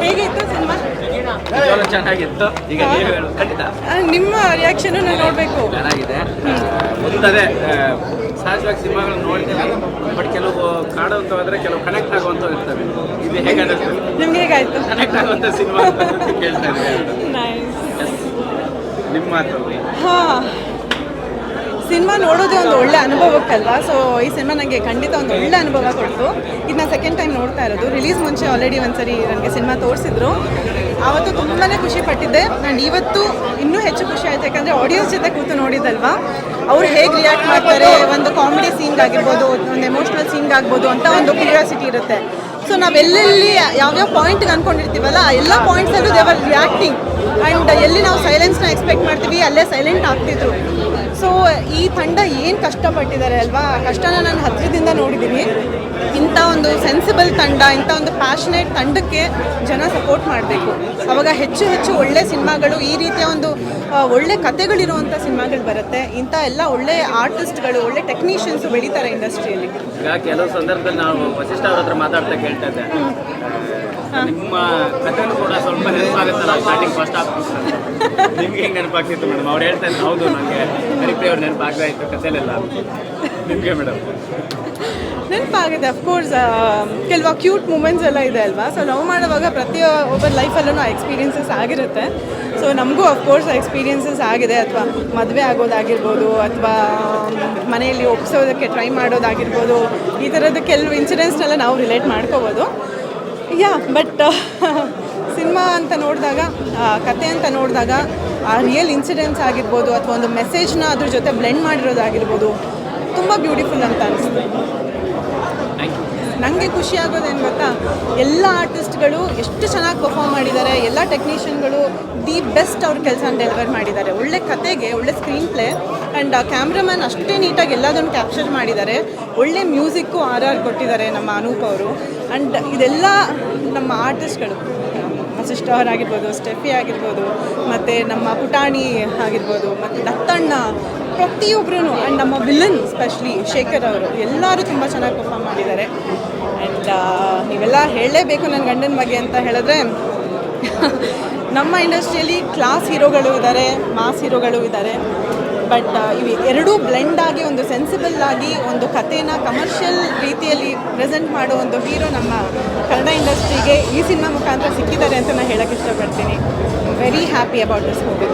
ಹೇಗಿತ್ತು ಸಿನಿಮಾ? ಚೆನ್ನಾಗಿತ್ತು ಈಗ ನೀವು ಹೇಳು ಖಂಡಿತ. ನಿಮ್ಮ ರಿಯಾಕ್ಷನ್ ನಾನು ನೋಡಬೇಕು. ಚೆನ್ನಾಗಿದೆ. ಮುಂದೆ ಸಹಜವಾಗಿ ಸಿನಿಮಾಗಳನ್ನ ನೋಡ್ತೀನಿ ಬಟ್ ಕೆಲವು ಕಾಡುವಂತ ಹೋದ್ರೆ ಕೆಲವು ಕನೆಕ್ಟ್ ಆಗುವಂತ ಇರ್ತವೆ. ಇದು ಹೇಗೆ ನಿಮ್ಗೆ ಹೇಗಾಯ್ತು ಕನೆಕ್ಟ್ ಆಗುವಂತ ಸಿನಿಮಾ ಅಂತ ಕೇಳ್ತಾ ಇದ್ದೀನಿ. ನೈಸ್ ನಿಮ್ಮ ಮಾತು. ಹಾಂ. ಸಿನಿಮಾ ನೋಡೋದು ಒಂದು ಒಳ್ಳೆ ಅನುಭವಕ್ಕಲ್ವಾ? ಸೊ ಈ ಸಿನಿಮಾ ನನಗೆ ಖಂಡಿತ ಒಂದು ಒಳ್ಳೆ ಅನುಭವ ಕೊಡ್ತು ಇದನ್ನ ಸೆಕೆಂಡ್ ಟೈಮ್ ನೋಡ್ತಾ ಇರೋದು. ರಿಲೀಸ್ ಮುಂಚೆ ಆಲ್ರೆಡಿ ಒಂದ್ಸರಿ ನನಗೆ ಸಿನಿಮಾ ತೋರಿಸಿದ್ರು. ಆವತ್ತು ತುಂಬಾ ಖುಷಿ ಪಟ್ಟಿದ್ದೆ. ನಾನು ಇವತ್ತು ಇನ್ನೂ ಹೆಚ್ಚು ಖುಷಿ ಆಯ್ತು. ಯಾಕಂದರೆ ಆಡಿಯನ್ಸ್ ಜೊತೆ ಕೂತು ನೋಡಿದಲ್ವಾ ಅವ್ರು ಹೇಗೆ ರಿಯಾಕ್ಟ್ ಮಾಡ್ತಾರೆ? ಒಂದು ಕಾಮಿಡಿ ಸೀನ್ ಆಗಿರ್ಬೋದು, ಒಂದು ಎಮೋಷ್ನಲ್ ಸೀನ್ ಆಗ್ಬೋದು ಅಂತ ಒಂದು ಕ್ಯೂರಿಯಾಸಿಟಿ ಇರುತ್ತೆ. ಸೊ ನಾವೆಲ್ಲೆಲ್ಲಿ ಯಾವ್ಯಾವ ಪಾಯಿಂಟ್ಗೆ ಅಂದ್ಕೊಂಡಿರ್ತೀವಲ್ಲ ಎಲ್ಲ ಪಾಯಿಂಟ್ಸಲ್ಲೂ ದೇವರ್ ರಿಯಾಕ್ಟಿಂಗ್ ಆ್ಯಂಡ್ ಎಲ್ಲಿ ನಾವು ಸೈಲೆನ್ಸ್ನ ಎಕ್ಸ್ಪೆಕ್ಟ್ ಮಾಡ್ತೀವಿ, ಅಲ್ಲೇ ಸೈಲೆಂಟ್ ಆಗ್ತಿದ್ರು. ಸೊ ಈ ತಂಡ ಏನು ಕಷ್ಟಪಟ್ಟಿದ್ದಾರೆ ಅಲ್ವಾ? ಕಷ್ಟನ ನಾನು ಹತ್ತಿರದಿಂದ ನೋಡಿದ್ದೀನಿ ಇಂಥ ಒಂದು ಸೆನ್ಸಿಬಲ್ ತಂಡ ಇಂಥ ಒಂದು ಪ್ಯಾಷನೇಟ್ ತಂಡಕ್ಕೆ ಜನ ಸಪೋರ್ಟ್ ಮಾಡಬೇಕು. ಅವಾಗ ಹೆಚ್ಚು ಹೆಚ್ಚು ಒಳ್ಳೆ ಸಿನಿಮಾಗಳು ಈ ರೀತಿಯ ಒಂದು ಒಳ್ಳೆ ಕತೆಗಳಿರುವಂಥ ಸಿನಿಮಾಗಳು ಬರುತ್ತೆ. ಇಂಥ ಎಲ್ಲ ಒಳ್ಳೆ ಆರ್ಟಿಸ್ಟ್ಗಳು ಒಳ್ಳೆ ಟೆಕ್ನಿಷಿಯನ್ಸ್ ಬೆಳೀತಾರೆ ಇಂಡಸ್ಟ್ರಿಯಲ್ಲಿ ಈಗ ಕೆಲವು ಸಂದರ್ಭದಲ್ಲಿ ನಾವು ವಸಿಷ್ಠ ಅವ್ರ ಹತ್ರ ಮಾತಾಡ್ತಾ ಕೇಳ್ತಾ ಇದ್ದೆ. ನಿಮ್ಮ ಕಥೆನೂ ಕೂಡ ಸ್ವಲ್ಪ ನೆನಪಾಗುತ್ತಲ್ಲ ಸ್ಟಾರ್ಟಿಂಗ್ ಫಸ್ಟ್ ಹಾಫ್ ನಿಮ್ಗೆ ಹೆಂಗೆ ನೆನಪಾಗ್ತಿತ್ತು ಮೇಡಮ್ ಅವ್ರು ಹೇಳ್ತಾ ಇದ್ರು, ಹೌದು ನನಗೆ ಹರಿಪ್ರಿಯ ಅವ್ರು ನೆನಪಾಗ್ತಾ ಇತ್ತು ಕಥೆಲೆಲ್ಲ. ನಿಮಗೆ ಮೇಡಮ್ ನೆನಪಾಗಿದೆ ಅಫ್ಕೋರ್ಸ್ ಕೆಲವು ಕ್ಯೂಟ್ ಮೂಮೆಂಟ್ಸ್ ಎಲ್ಲ ಇದೆ ಅಲ್ವಾ? ಸೊ ಲವ್ ಮಾಡುವಾಗ ಪ್ರತಿ ಒಬ್ಬರ ಲೈಫಲ್ಲೂ ಆ ಎಕ್ಸ್ಪೀರಿಯನ್ಸಸ್ ಆಗಿರುತ್ತೆ. ಸೊ ನಮಗೂ ಅಫ್ಕೋರ್ಸ್ ಎಕ್ಸ್ಪೀರಿಯನ್ಸಸ್ ಆಗಿದೆ. ಅಥವಾ ಮದುವೆ ಆಗೋದಾಗಿರ್ಬೋದು, ಅಥವಾ ಮನೆಯಲ್ಲಿ ಒಪ್ಸೋದಕ್ಕೆ ಟ್ರೈ ಮಾಡೋದಾಗಿರ್ಬೋದು, ಈ ಥರದ್ದು ಕೆಲವು ಇನ್ಸಿಡೆಂಟ್ಸ್ನೆಲ್ಲ ನಾವು ರಿಲೇಟ್ ಮಾಡ್ಕೋಬೋದು. ಯಾ ಬಟ್ ಸಿನಿಮಾ ಅಂತ ನೋಡಿದಾಗ ಕತೆ ಅಂತ ನೋಡಿದಾಗ, ಆ ರಿಯಲ್ ಇನ್ಸಿಡೆಂಟ್ಸ್ ಆಗಿರ್ಬೋದು ಅಥವಾ ಒಂದು ಮೆಸೇಜ್ನ ಅದ್ರ ಜೊತೆ ಬ್ಲೆಂಡ್ ಮಾಡಿರೋದಾಗಿರ್ಬೋದು, ತುಂಬ ಬ್ಯೂಟಿಫುಲ್ ಅಂತ ಅನಿಸ್ತು ಥ್ಯಾಂಕ್ ಯು ನನಗೆ ಖುಷಿ ಆಗೋದೇನು ಗೊತ್ತಾ? ಎಲ್ಲ ಆರ್ಟಿಸ್ಟ್ಗಳು ಎಷ್ಟು ಚೆನ್ನಾಗಿ ಪರ್ಫಾರ್ಮ್ ಮಾಡಿದ್ದಾರೆ, ಎಲ್ಲ ಟೆಕ್ನಿಷಿಯನ್ಗಳು ದಿ ಬೆಸ್ಟ್ ಅವ್ರ ಕೆಲಸ ಡೆಲಿವರ್ ಮಾಡಿದ್ದಾರೆ. ಒಳ್ಳೆ ಕತೆಗೆ, ಒಳ್ಳೆ ಸ್ಕ್ರೀನ್ ಪ್ಲೇ ಆ್ಯಂಡ್ ಕ್ಯಾಮ್ರಾಮನ್ ಅಷ್ಟೇ ನೀಟಾಗಿ ಎಲ್ಲದನ್ನು ಕ್ಯಾಪ್ಚರ್ ಮಾಡಿದ್ದಾರೆ. ಒಳ್ಳೆ ಮ್ಯೂಸಿಕ್ಕು ಆರ್ ಆರ್ ಕೊಟ್ಟಿದ್ದಾರೆ ನಮ್ಮ ಅನೂಪ್ ಅವರು. ಆ್ಯಂಡ್ ಇದೆಲ್ಲ ನಮ್ಮ ಆರ್ಟಿಸ್ಟ್ಗಳು. ಸಿಸ್ಟರ್ ಅವರಾಗಿರ್ಬೋದು, ಸ್ಟೆಫಿ ಆಗಿರ್ಬೋದು, ಮತ್ತು ನಮ್ಮ ಪುಟಾಣಿ ಆಗಿರ್ಬೋದು, ಮತ್ತು ದತ್ತಣ್ಣ ಪ್ರತಿಯೊಬ್ಬರೂ ಆ್ಯಂಡ್ ನಮ್ಮ ವಿಲನ್ ಸ್ಪೆಷಲಿ ಶೇಖರ್ ಅವರು, ಎಲ್ಲರೂ ತುಂಬ ಚೆನ್ನಾಗಿ ಪರ್ಫಾರ್ಮ್ ಮಾಡಿದ್ದಾರೆ. ಆ್ಯಂಡ್ ನೀವೆಲ್ಲ ಹೇಳಲೇಬೇಕು ನನ್ನ ಗಂಡನ ಬಗ್ಗೆ ಅಂತ ಹೇಳಿದ್ರೆ, ನಮ್ಮ ಇಂಡಸ್ಟ್ರಿಯಲ್ಲಿ ಕ್ಲಾಸ್ ಹೀರೋಗಳು ಇದ್ದಾರೆ ಮಾಸ್ ಹೀರೋಗಳು ಇದ್ದಾರೆ. ಬಟ್ ಇವು ಎರಡೂ ಬ್ಲೆಂಡ್ ಆಗಿ ಒಂದು ಸೆನ್ಸಿಬಲ್ ಆಗಿ ಒಂದು ಕಥೆನ ಕಮರ್ಷಿಯಲ್ ರೀತಿಯಲ್ಲಿ ಪ್ರೆಸೆಂಟ್ ಮಾಡೋ ಒಂದು ಹೀರೋ ನಮ್ಮ ಕನ್ನಡ ಇಂಡಸ್ಟ್ರಿಗೆ ಈ ಸಿನಿಮಾ ಮುಖಾಂತರ ಸಿಕ್ಕಿದ್ದಾರೆ ಅಂತ ನಾನು ಹೇಳೋಕ್ಕೆ ಇಷ್ಟಪಡ್ತೀನಿ. Very happy about this movie